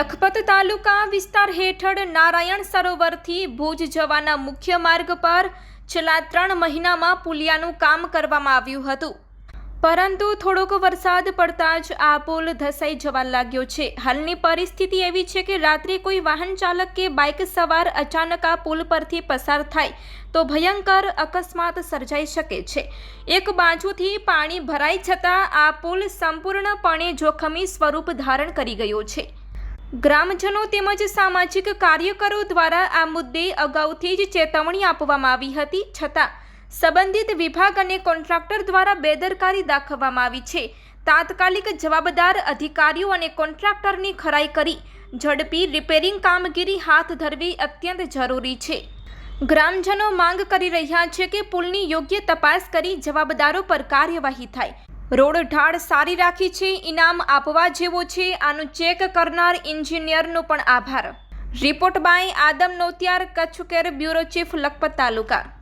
લખપત તાલુકા વિસ્તાર હેઠળ નારાયણ સરોવરથી ભુજ જવાના મુખ્ય માર્ગ પર છેલ્લા ત્રણ મહિનામાં પુલિયાનું કામ કરવામાં આવ્યું હતું. પરંતુ થોડોક વરસાદ પડતા જ આ પુલ ધસાઈ જવા લાગ્યો છે. હાલની પરિસ્થિતિ એવી છે કે રાત્રે કોઈ વાહન ચાલક કે બાઇક સવાર અચાનક આ પુલ પરથી પસાર થાય તો ભયંકર અકસ્માત સર્જાઈ શકે છે. એક બાજુથી પાણી ભરાઈ છતાં આ પુલ સંપૂર્ણપણે જોખમી સ્વરૂપ ધારણ કરી ગયો છે. ગ્રામજનો તેમજ સામાજિક કાર્યકરો દ્વારા આ મુદ્દે અગાઉથી જ ચેતવણી આપવામાં આવી હતી, છતાં સંબંધિત વિભાગ અને કોન્ટ્રાક્ટર દ્વારા બેદરકારી દાખવવામાં આવી છે. તાત્કાલિક જવાબદાર અધિકારીઓ અને કોન્ટ્રાક્ટરની ખરાઈ કરી ઝડપી રિપેરિંગ કામગીરી હાથ ધરવી અત્યંત જરૂરી છે. ગ્રામજનો માંગ કરી રહ્યા છે કે પુલની યોગ્ય તપાસ કરી જવાબદારો પર કાર્યવાહી થાય. રોડ ઢાળ સારી રાખી છે, ઇનામ આપવા જેવો છે, આનું ચેક કરનાર ઇન્જિનિયરનો પણ આભાર. Report by Adam Notiyar, Kutch care bureau chief, Lakhpat taluka.